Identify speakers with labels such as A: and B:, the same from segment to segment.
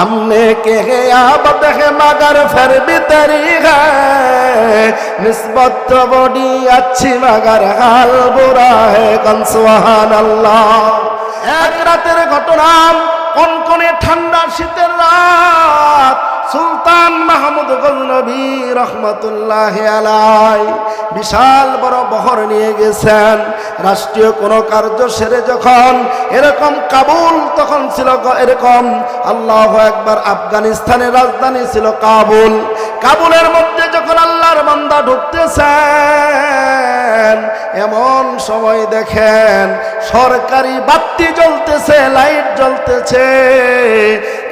A: हमने के आबद है मगर फिर भी तेरी है निस्बत तो बड़ी अच्छी मगर हाल बुरा है कंसुहान अल्लाह এক রাতের ঘটনা কনকনে ঠান্ডা শীতের রাত সুলতান মাহমুদ গজনবী রহমতুল্লাহ আলাই বিশাল বড় বহর নিয়ে গেছেন। রাষ্ট্রীয় কোনো কার্য সেরে যখন এরকম কাবুল তখন ছিল এরকম আল্লাহ একবার আফগানিস্তানের রাজধানী ছিল কাবুল। কাবুলের মধ্যে যখন আল্লাহর বান্দা ঢুকতেছেন, এমন সময় দেখেন সরকারি বাতি জ্বলতেছে, লাইট জ্বলতেছে।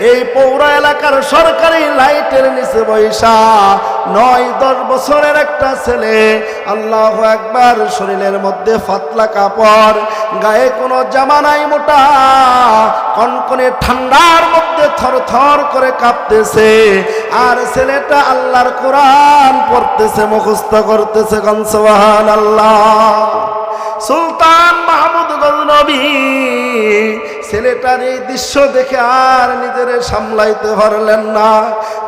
A: এই পৌর এলাকার সরকারি লাইটের নিচে বৈশা, নয়, দশ বছরের একটা ছেলে, আল্লাহ একবার শরীরের মধ্যে ফাতলা কাপড়, গায়ে কোনো জামা নাই মোটা, কনকনে ঠান্ডার মধ্যে থর থর করে কাঁপতেছে, আর ছেলেটা আল্লাহর কোরআন পড়তেছে, মুখস্থ করতেছে কনসবাহান আল্লাহ সুলতান মাহমুদ গজনবী ছেলেটার এই দৃশ্য দেখে আর নিজেরে সামলাইতে পারলেন না।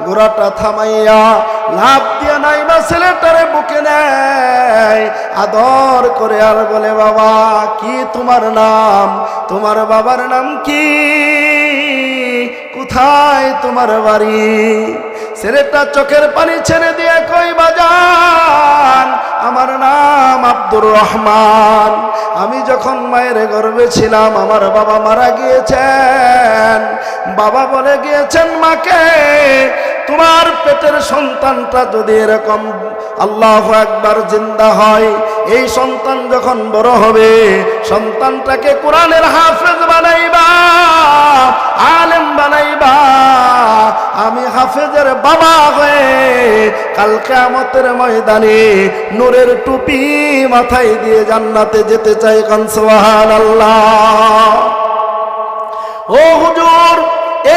A: গোড়াটা থামাইয়া লাভ দিয়া নাই বা ছেলেটারে বুকে নেয়। আদর করে আর বলে, বাবা, কি তোমার নাম? তোমার বাবার নাম কি? কোথায় তোমার বাড়ি? ছেলেটা চোখের পানি ছেড়ে দিয়ে কই আমার নাম আব্দুর রহমান। আমি যখন মায়ের গর্বে ছিলাম, আমার বাবা মারা গিয়েছেন। বাবা বলে গিয়েছেন, মাকে, তোমার পেটের সন্তানটা যদি এরকম আল্লাহ একবার জিন্দা হয়। এই সন্তান যখন বড় হবে, সন্তানটাকে কোরআনের হাফেজ বানাইবা, আলেম বানাইবা। আমি হাফেজের বাবা হয়ে কাল কেয়ামতের ময়দানে নূরের টুপি মাথায় দিয়ে জান্নাতে যেতে চাই কনসোহান আল্লাহ ও হুজুর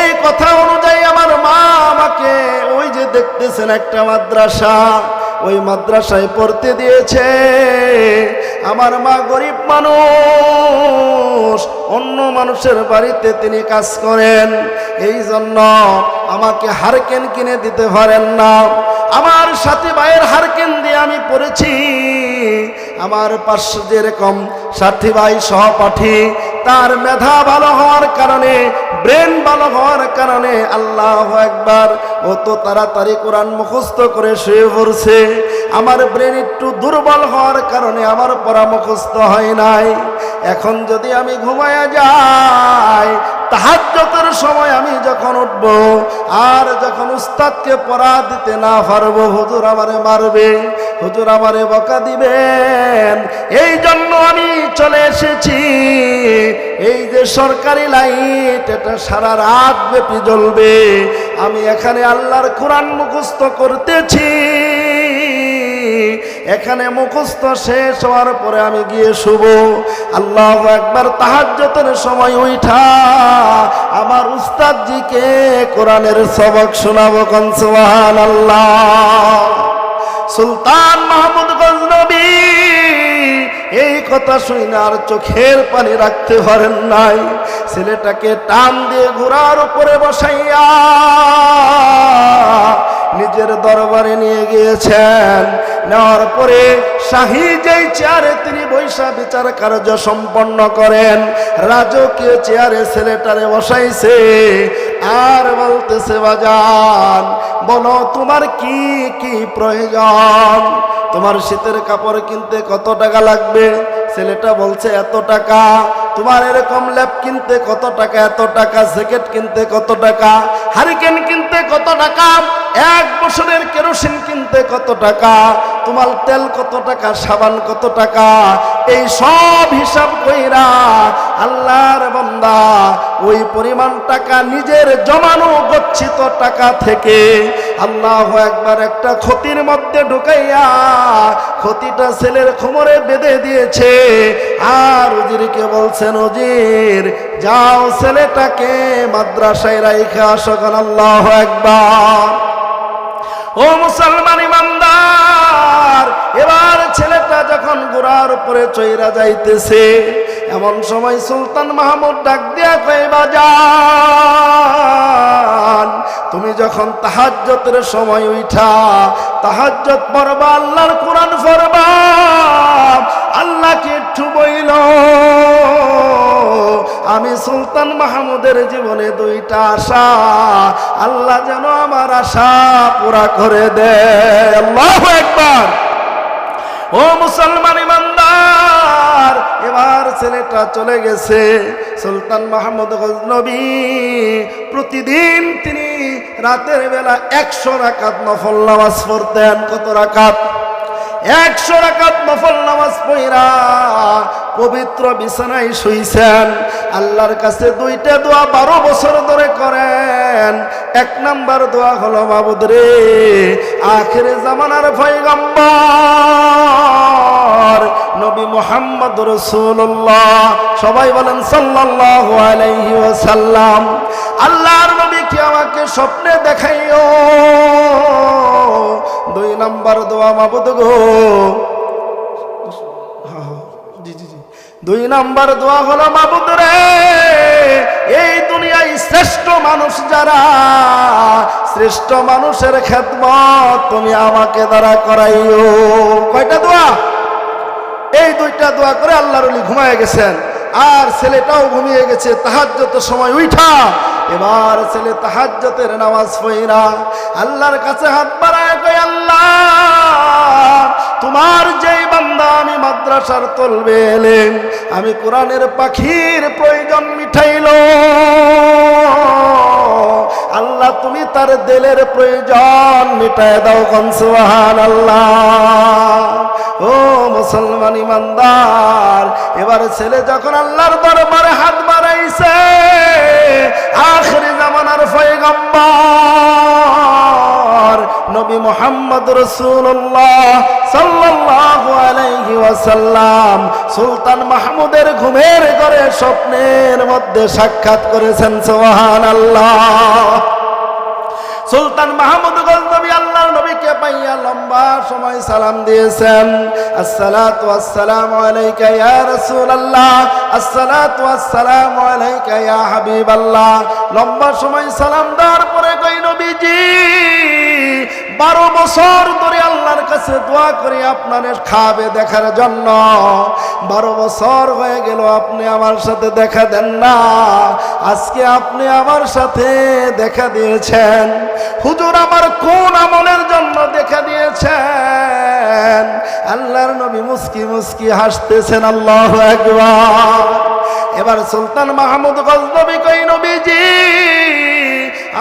A: এই কথা অনুযায়ী আমার মা আমাকে ওই যে দেখতেছেন একটা মাদ্রাসা, ওই মাদ্রাসায় পড়তে দিয়েছে। আমার মা গরিব মানুষ, অন্য মানুষের বাড়িতে তিনি কাজ করেন। এই জন্য আমাকে হারকেন কিনে দিতে পারেন না। আমার সাথে ভাইয়ের হারকেন দিয়ে আমি পড়েছি। আমার পাশে যেরকম সাথী ভাই সহপাঠী তার মেধা ভালো হওয়ার কারণে ব্রেন ভালো হওয়ার কারণে আল্লাহ একবার অত তাড়াতাড়ি কোরআন মুখস্থ করে শুয়ে পড়ছে। আমার ব্রেন একটু দুর্বল হওয়ার কারণে আমার পড়া মুখস্থ হয় নাই। এখন যদি আমি ঘুমায়া যাই তাহাজ্জতের সময় আমি যখন উঠব, আর যখন উস্তাদকে পড়া দিতে না পারব, হুজুর আমারে মারবে। হুজুর আমারে বকা দিবেন। এই জন্য আমি চলে এসেছি। এই যে সরকারি লাইট, এটা সারা রাত ব্যাপী জ্বলবে। আমি এখানে আল্লাহর কোরআন মুখস্থ করতেছি। এখানে মুখস্থ শেষ হওয়ার পরে আমি গিয়ে শুভ আল্লাহ একবার তাহার তাহাজ্জতের সময় উঠা। আমার উস্তাদজিকে কোরআনের সবক শোনাবো কনসোহান আল্লাহ সুলতান মাহমুদ গজনবী, এই কথা শুনে আর চোখের পানি রাখতে পারেন নাই। ছেলেটাকে টান দিয়ে ঘোড়ার উপরে বসাইয়া নিজের দরবারে নিয়ে গিয়েছেন। নেওয়ার পরে শাহী যেই চেয়ারে তিনি বৈশা বিচার কার্য সম্পন্ন করেন, রাজকীয় চেয়ারে ছেলেটারে বসাইছে। আর বলতেছে, বাজান, বলো তোমার কি কি প্রয়োজন? তোমার শীতের কাপড় কিনতে কত টাকা লাগবে? ছেলেটা বলছে, এত টাকা? তোমার এরকম ল্যাপ কিনতে কত টাকা? এত টাকা? জ্যাকেট কিনতে কত টাকা? হারিকেন কিনতে কত টাকা? এক বছরের কেরোসিন কিনতে কত টাকা? তোমার তেল কত টাকা? সাবান কত টাকা? এই সব হিসাব কইরা আল্লাহর বান্দা ওই পরিমাণ টাকা নিজের জমানো গচ্ছিত টাকা থেকে আল্লাহ একবার একটা ক্ষতির মধ্যে ঢুকাইয়া ক্ষতিটা ছেলের খোমরে বেঁধে দিয়েছে। আর উজিরকে বলছেন, উজির, যাও ছেলেটাকে মাদ্রাসায় রাইখা, সকল আল্লাহ একবার ও মুসলমান ইমানদার, এবার ছেলেটা যখন গোড়ার উপরে চৈরা যাইতেছে এমন সময় সুলতান মাহমুদ ডাক দিয়া কই বাজার তুমি যখন তাহাজ্জতের সময় উঠা তাহাজ্জত পড়বা, আল্লাহর কোরআন পড়বা আল্লাহকে একটু বইল? আমি সুলতান মাহমুদের জীবনে দুইটা আশা, আল্লাহ যেন আমার আশা পুরা করে দেয়। আল্লাহ একবার ও মুসলমান ইমানদার এবার ছেলেটা চলে গেছে। সুলতান মাহমুদ গজনবী, প্রতিদিন তিনি রাতের বেলা একশো রাকাত নফল নামাজ পড়তেন। কত রাকাত? একশো রাকাত নফল নামাজ পড়া পবিত্র বিছানায় শুইছেন। আল্লাহর কাছে দুইটা দোয়া বারো বছর ধরে করেন। এক নাম্বার দোয়া হলো, বাবুদ রে, আখের জামানার পয়গম্বর, নবী মোহাম্মদ রসুল্লাহ সবাই বলেন, সাল্লাল্লাহু আলাইহি আল্লাহর নবী কি আমাকে স্বপ্নে দেখাইও? দুই নাম্বার দোয়া মাবুদ গো দুই নাম্বার দোয়া হলো, মাবুদ রে, এই দুনিয়ায় শ্রেষ্ঠ মানুষ যারা, শ্রেষ্ঠ মানুষের খেদমত তুমি আমাকে দ্বারা করাইও। কয়টা দোয়া? এই দুইটা দোয়া করে আল্লাহর ঘুমায় গেছেন। আর ছেলেটাও ঘুমিয়ে গেছে তাহার যত সময় উঠা এবার ছেলে তাহাজ্জতের নামাজ পড়া আল্লাহর কাছে হাত বাড়ায় কই আল্লাহ, তোমার যেই বান্দা আমি মাদ্রাসার তলবে এলেন, আমি কোরআনের পাখির প্রয়োজন মিঠাইল আল্লাহ, তুমি তার দিলের প্রয়োজন মিটায় দাও কনসুহান আল্লাহ ও মুসলমান ইমানদার, এবার ছেলে যখন আল্লাহর দরবারে হাত বাড়াইছে, আখরি জামানার পয়গম্বর নবী মোহাম্মদ রসুল্লাহ সাল্লাল্লাহু আলাইহি ওয়াসাল্লাম সুলতান মাহমুদের ঘুমের ঘরে স্বপ্নের মধ্যে সাক্ষাৎ করেছেন, সুবহানাল্লাহ। সুলতান মাহমুদ গজনবী আল্লাহর নবীকে পাইয়া লম্বা সময় সালাম দিয়েছেন। আসসালাতু আসসালামু আলাইকা ইয়া রাসূলুল্লাহ। আসসালাতু আসসালামু আলাইকা ইয়া হাবিবাল্লাহ। লম্বা সময় সালাম দেওয়ার পরে কই নবীজি বারো বছর ধরে আল্লাহর কাছে দোয়া করে আপনার খাবে দেখার জন্য। বারো বছর হয়ে গেল, আপনি আমার সাথে দেখা দেন না। আজকে আপনি আমার সাথে দেখা দিয়েছেন। হুজুর আমার কোন আমলের জন্য দেখা দিয়েছেন? আল্লাহর নবী মুস্কি মুস্কি হাসতেছেন, আল্লাহ একবার এবার সুলতান মাহমুদ গজনবী কই নবীজি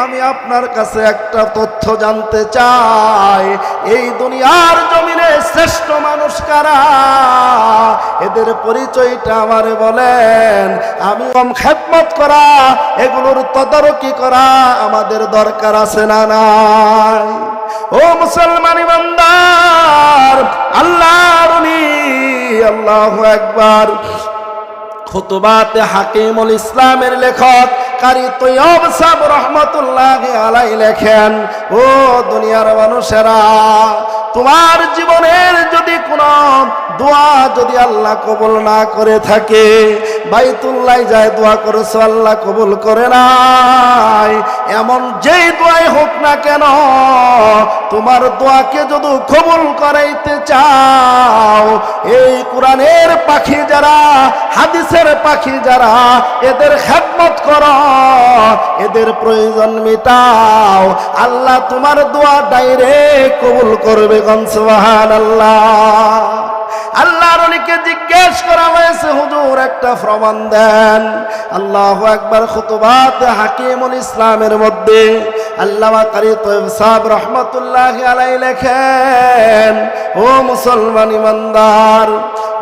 A: আমি আপনার কাছে একটা তথ্য জানতে চাই। এই দুনিয়ার জমিনে শ্রেষ্ঠ মানুষ কারা? এদের পরিচয়টা আমারে বলেন। আমি খেদমত করা, এগুলোর তদারকি করা আমাদের দরকার আছে না নাই? ও মুসলমান ইমানদার, আল্লাহর আল্লাহ একবার খুতুবাতে হাকিমুল ইসলামের লেখক কারি তৈয়ব সাহ রহমতুল্লাহ আলাই লেখেন, ও দুনিয়ার মানুষেরা, তোমার জীবনের যদি কোনো দোয়া যদি আল্লাহ কবল না করে থাকে বাইতুল্লাহ যায় দোয়া করেছ, আল্লাহ কবুল করে নাই। এমন যেই দোয়াই হোক না কেন, তোমার দোয়াকে যদি কবুল করাইতে চাও, এই কোরআনের পাখি যারা, হাদিসের পাখি যারা, এদের খেদমত কর, এদের প্রয়োজন মিটাও। আল্লাহ তোমার দোয়া ডাইরেক্ট কবুল করবে গনসবাহান আল্লাহ আল্লাহর অলিকে জিজ্ঞেস করা হয়েছে, হুজুর, একটা প্রমাণ দেন। আল্লাহ একবার খুতুবাত হাকিমুল ইসলামের মধ্যে আল্লামা কারি তৈব সাহ রহমতুল্লাহ আলাই লেখেন, ও মুসলমান ইমানদার,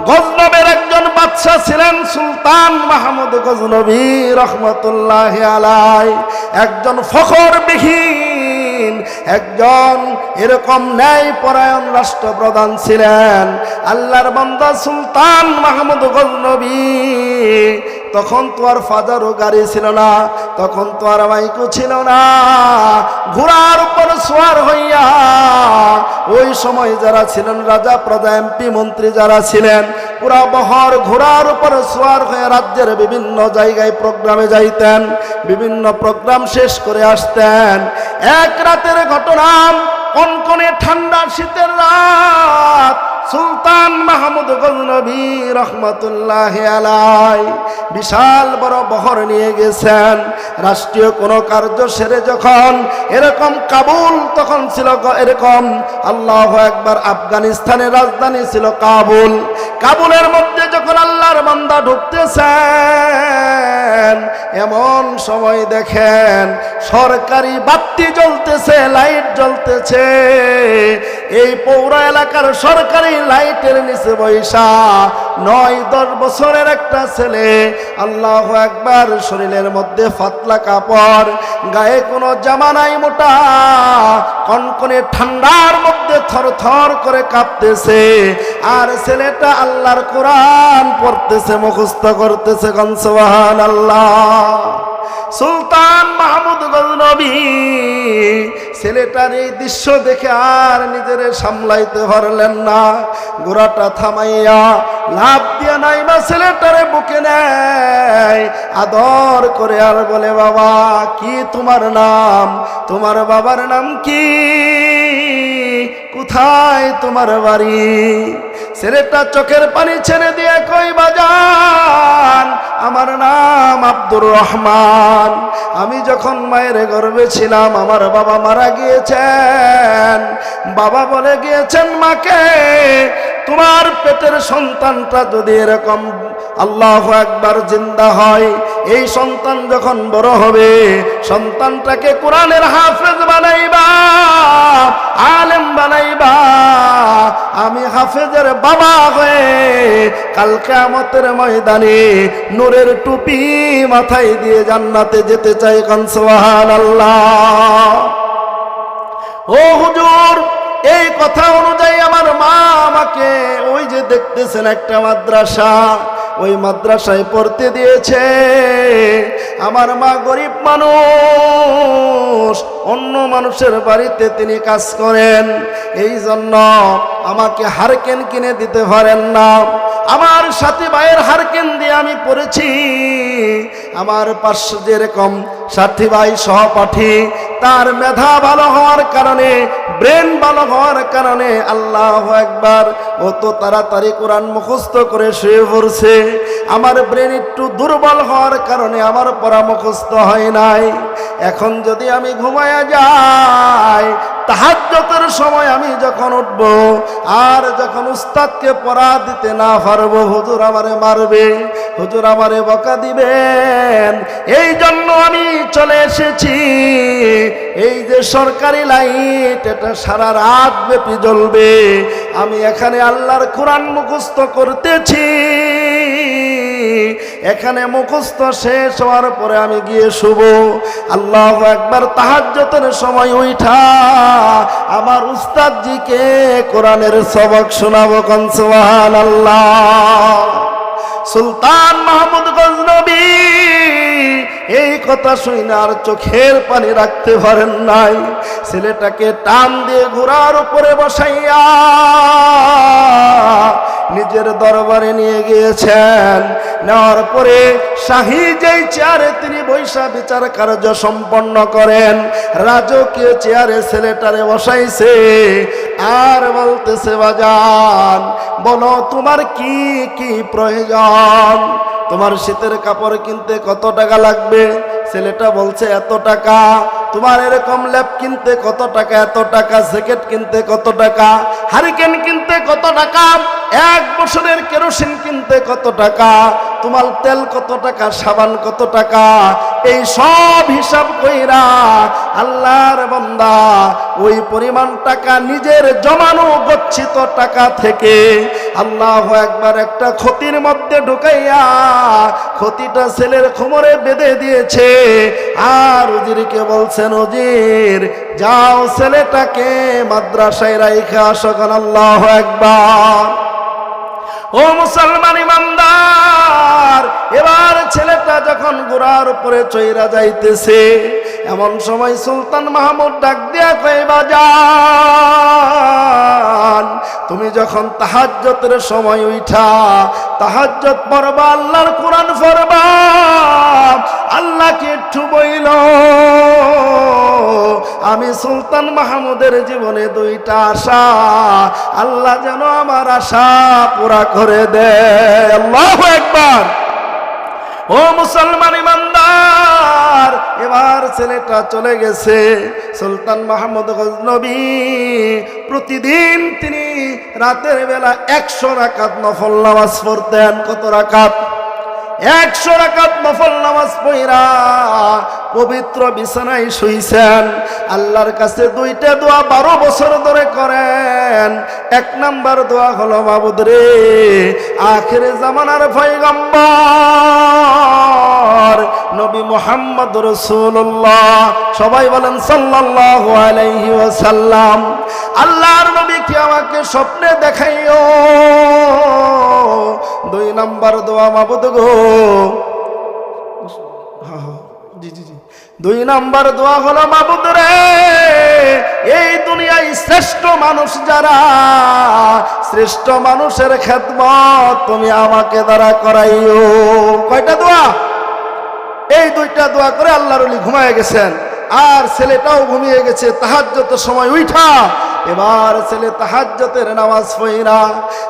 A: গজনবের একজন বাদশাহ ছিলেন সুলতান মাহমুদ গজনবী রহমতুল্লাহ আলাই একজন ফখরবিহীন একজন এরকম ন্যায় পরায়ণ রাষ্ট্রপ্রধান ছিলেন আল্লাহর বান্দা সুলতান মাহমুদ গজনবী। তখন তো আর ফাদারও গাড়ি ছিল না, তখন তো আর মাইকও ছিল না। ঘোড়ার উপর সোয়ার হইয়া ওই সময় যারা ছিলেন, রাজা, প্রজা, এমপি, মন্ত্রী যারা ছিলেন, পুরা বহর ঘোড়ার উপর সোয়ার হয়ে রাজ্যের বিভিন্ন জায়গায় প্রোগ্রামে যাইতেন, বিভিন্ন প্রোগ্রাম শেষ করে আসতেন। এক রাতের ঘটনা কনকনে ঠান্ডা শীতের রাত? সুলতান মাহমুদ গজনবী রহমতুল্লাহ আলাই বিশাল বড় বহর নিয়ে গেছেন। রাষ্ট্রীয় কোনো কার্য সেরে যখন এরকম কাবুল তখন ছিল এরকম আল্লাহ একবার আফগানিস্তানের রাজধানী ছিল কাবুল। কাবুলের মধ্যে যখন আল্লাহর বান্দা ঢুকতেছেন, এমন সময় দেখেন সরকারি বাতি জ্বলতেছে, লাইট জ্বলতেছে। এই পৌর এলাকার সরকারি লাইটের নিচে বৈশা। নয়, দশ বছরের একটা ছেলে। আল্লাহ একবার শরীরের মধ্যে ফাতলা কাপড়, গায়ে কোনো জামা নাই মোটা। কনকনে ঠান্ডার মধ্যে থর থর করে কাঁপতেছে। আর ছেলেটা আল্লাহর কোরআন পড়তেছে, মুখস্থ করতেছে কনসবাহান আল্লাহ সুলতান মাহমুদ গজনবী ছেলেটার এই দৃশ্য দেখে আর নিজেরে সামলাইতে পারলেন না। গোড়াটা থামাইয়া লাভ দিয়া নাই বা ছেলেটারে বুকে নেয়। আদর করে আর বলে, বাবা, কি তোমার নাম? তোমার বাবার নাম কি? কোথায় তোমার বাড়ি? ছেলেটা চোখের পানি ছেড়ে দিয়ে কই, বাজান আমার নাম আব্দুর রহমান। আমি যখন মায়ের গর্বে ছিলাম, আমার বাবা মারা গিয়েছেন। বাবা বলে গিয়েছেন, মাকে তোমার পেটের সন্তানটা যদি এরকম আল্লাহ একবার জিন্দা হয়, এই সন্তান যখন বড় হবে, সন্তানটাকে কোরআনের হাফেজ বানাইবা, আলেম বানাইবা। আমি হাফেজের বাবা হয়ে কালকে আমতের ময়দানে নূরের টুপি মাথায় দিয়ে জান্নাতে যেতে চাই কনসোহান আল্লাহ ও হুজুর এই কথা অনুযায়ী আমার মা আমাকে ওই যে দেখতেছেন একটা মাদ্রাসা, ওই মাদ্রাসায় পড়তে দিয়েছে। আমার মা গরিব মানুষ, অন্য মানুষের বাড়িতে তিনি কাজ করেন। এই জন্য আমাকে হারকেন কিনে দিতে পারেন না। আমার সাথী ভাইয়ের হারকেন দিয়ে আমি পড়েছি। আমার পাশে যেরকম সাথী ভাই সহপাঠী, তার মেধা ভালো হওয়ার কারণে, ব্রেন ভালো হওয়ার কারণে আল্লাহ একবার ও তো তাড়াতাড়ি কোরআন মুখস্থ করে শুয়ে পড়ছে। আমার ব্রেন একটু দুর্বল হওয়ার কারণে আমার পড়া মুখস্থ হয় নাই। এখন যদি আমি ঘুমায়া যাই তাহাজ্জতের সময় আমি যখন উঠব আর যখন উস্তাদকে পড়া দিতে না পারব, হুজুর আমারে মারবে, হুজুর আমারে বকা দিবেন। এই জন্য আমি চলে এসেছি। এই যে সরকারি লাইট, এটা সারা রাত ব্যাপী জ্বলবে। আমি এখানে আল্লাহর কোরআন মুখস্থ করতেছি। এখানে মুখস্থ শেষ হওয়ার পরে আমি গিয়ে শুভ আল্লাহ একবার তাহাজ্জতের সময় উঠা। আমার উস্তাদজিকে কোরআনের সবক শোনাবো কনসোহান আল্লাহ সুলতান মাহমুদ গজনবী এই কথা শুনে আর চোখের পানি রাখতে পারেন নাই। ছেলেটাকে টান দিয়ে ঘোড়ার উপরে বসাইয়া নিজের দরবারে নিয়ে গিয়েছেন। নেওয়ার পরে শাহী যেই চেয়ারে তিনি বৈশা বিচার কার্য সম্পন্ন করেন, রাজকীয় চেয়ারে ছেলেটারে বসাইছে। আর বলতেছে, বাজান, বলো তোমার কি কি প্রয়োজন? তোমার শীতের কাপড় কিনতে কত টাকা লাগবে? ছেলেটা বলছে, এত টাকা। তোমার এরকম ল্যাপ কিনতে কত টাকা? এত টাকা। জ্যাকেট কিনতে কত টাকা? হারিকেন কিনতে কত টাকা? এক বছরের কেরোসিন কিনতে কত টাকা? তোমার তেল কত টাকা, সাবান কত টাকা? এই সব হিসাব কইরা আল্লাহর বান্দা ওই পরিমাণ টাকা নিজের জমানো গচ্ছিত টাকা থেকে আল্লাহ একবার একটা ক্ষতির মধ্যে ঢুকাইয়া ক্ষতিটা ছেলের খোমরে বেঁধে দিয়েছে। আর উজিরকে বলছেন, উজির, যাও ছেলেটাকে মাদ্রাসায় রাইখা আসকান আল্লাহ একবার ও মুসলমান ইমানদার, এবার ছেলেটা যখন গোড়ার উপরে চৈরা যাইতেছে, এমন সময় সুলতান মাহমুদ ডাক দিয়া কইবা যান তুমি যখন তাহাজ্জতের সময় উঠা তাহাজ্জত পড়বা, আল্লাহর কোরআন পড়বা, আল্লাহকে একটু বইল। আমি সুলতান মাহমুদের জীবনে দুইটা আশা, আল্লাহ যেন আমার আশা পুরা করে দেয়। আল্লাহ একবার ও মুসলমান ইমানদার, এবার ছেলেটা চলে গেছে। সুলতান মাহমুদ গজনবী, প্রতিদিন তিনি রাতের বেলা একশো রাকাত নফল নামাজ পড়তেন। কত রাকাত? একশো রাকাত নফল নামাজ পড়া পবিত্র বিছানায় শুইছেন। আল্লাহর কাছে দুইটা দোয়া বারো বছর ধরে করেন। এক নাম্বার দোয়া হলো, বাবুদ রে, আখের জামানার পয়গম্বর, নবী মোহাম্মদ রসুল্লাহ সবাই বলেন, সাল্লাল্লাহু আলাইহি ওয়াসাল্লাম। আল্লাহর নবী কি আমাকে স্বপ্নে দেখাইও? দুই নাম্বার দোয়া মাবুদ গো দুই নাম্বার দোয়া হলো, মাবুদ রে, এই দুনিয়ায় শ্রেষ্ঠ মানুষ যারা, শ্রেষ্ঠ মানুষের খেদমত তুমি আমাকে দ্বারা করাইও। কয়টা দোয়া? এই দুইটা দোয়া করে আল্লাহর ঘুমায় গেছেন। আর ছেলেটাও ঘুমিয়ে গেছে তাহার যত সময় উঠা এবার ছেলে তাহাজ্জতের নামাজ পড়া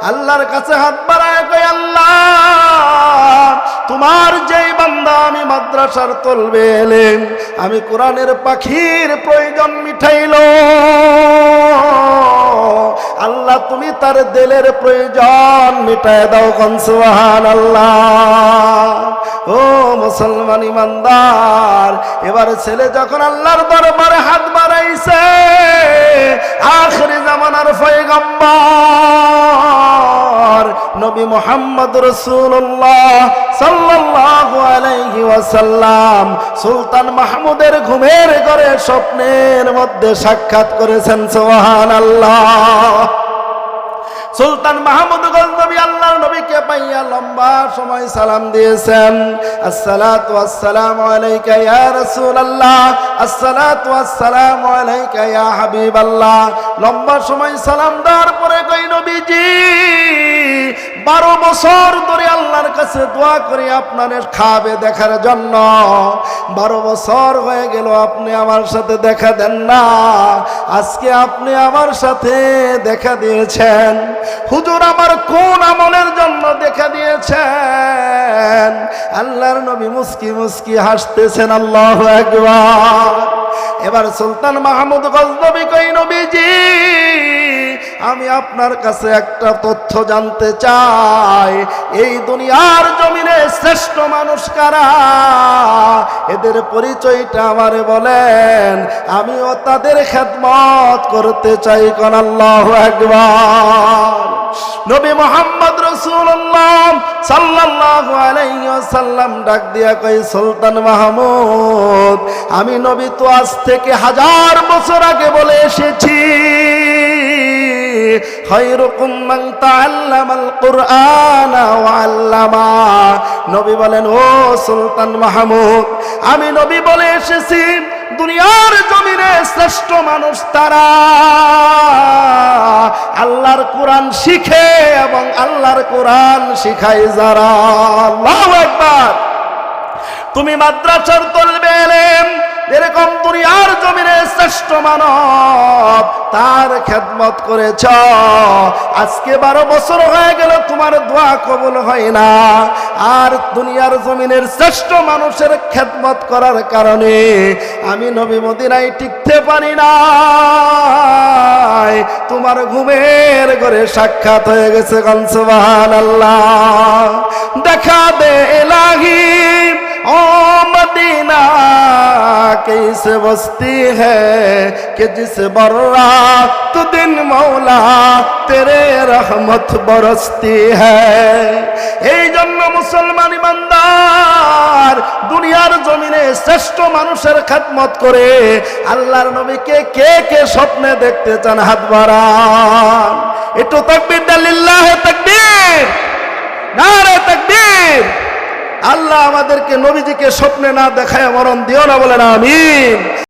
A: আল্লাহর কাছে হাত বাড়ায় কই আল্লাহ, তোমার যেই বান্দা আমি মাদ্রাসার তলবে এলেন, আমি কোরআনের পাখির প্রয়োজন মিঠাইল আল্লাহ, তুমি তার দিলের প্রয়োজন মিটায় দাও কনসুহান আল্লাহ মুসলমান ইমানদার। এবার ছেলে যখন আল্লাহর দরবারে হাত বাড়াইছে, আখরি জামানার পয়গম্বর নবী মোহাম্মদ রসুল্লাহ সাল্লাল্লাহু আলাইহি ওয়াসাল্লাম সুলতান মাহমুদের ঘুমের ঘরে স্বপ্নের মধ্যে সাক্ষাৎ করেছেন, সুবহানাল্লাহ। সুলতান মাহমুদ গজনবী আল্লাহর নবীকে পাইয়া লম্বা সময় সালাম দিয়েছেন। আসসালাতু আসসালামু আলাইকা ইয়া রাসূলুল্লাহ। আসসালাতু আসসালামু আলাইকা ইয়া হাবিবাল্লাহ। লম্বা সময় সালাম দেওয়ার পরে কই নবীজি, বারো বছর ধরে আল্লাহর কাছে দোয়া করি আপনার খাবে দেখার জন্য। বারো বছর হয়ে গেল, আপনি আমার সাথে দেখা দেন না। আজকে আপনি আমার সাথে দেখা দিয়েছেন। হুজুর আমার কোন আমলের জন্য দেখা দিয়েছেন? আল্লাহর নবী মুস্কি মুস্কি হাসতেছেন, আল্লাহ একবার এবার সুলতান মাহমুদ গজনবী কই, নবীজি? আমি আপনার কাছে একটা তথ্য জানতে চাই। এই দুনিয়ার জমিনে শ্রেষ্ঠ মানুষ কারা? এদের পরিচয়টা আমারে বলেন। আমিও তাদের খেদমত করতে চাই, কোন আল্লাহ একবার নবী মোহাম্মদ রসুল্লাহ সাল্লাল্লাহু আলাইহি ওয়াসাল্লাম ডাক দিয়া কই সুলতান মাহমুদ, আমি নবী তো আজ থেকে হাজার বছর আগে বলে এসেছি। খৈরুকুম মান তাআল্লামাল কুরআন ওয়া আল্লামা। নবী বলেন, ও সুলতান মাহমুদ, আমি নবী বলে এসেছি, দুনিয়ার জমিনে শ্রেষ্ঠ মানুষ তারা। আল্লাহর কোরআন শিখে এবং আল্লাহর কোরআন শিখায় যারা। আল্লাহু আকবার। তুমি মাদ্রাসার তলবে এলেন এরকম দুনিয়ার জমিনে শ্রেষ্ঠ মানব তার খেদমত করেছ। আজকে বারো বছর হয়ে গেল তোমার দোয়া কবুল হয় না। আর দুনিয়ার জমিনের শ্রেষ্ঠ মানুষের খেদমত করার কারণে আমি নবী মদিনায় টিকতে পারি না তোমার ঘুমের ঘরে সাক্ষাৎ হয়ে গেছে গনসবাহান আল্লাহ দেখা দে এলাহি। مدینہ کیسے بستی ہے کہ جس برات دن مولا تیرے رحمت برستی ہے এই জন্য মুসলমান ইমানদার দুনিয়ার জমিনে শ্রেষ্ঠ মানুষের খাদমত করে আল্লাহর নবীকে কে কে স্বপ্নে দেখতে চান হাত বাড়ান। একটু তাকবির দালিল্লাহ তাকবির, নারে তাকবির। আল্লাহ আমাদেরকে নবীজিকে স্বপ্নে না দেখায় মরণ দিও না বলেন আমিন।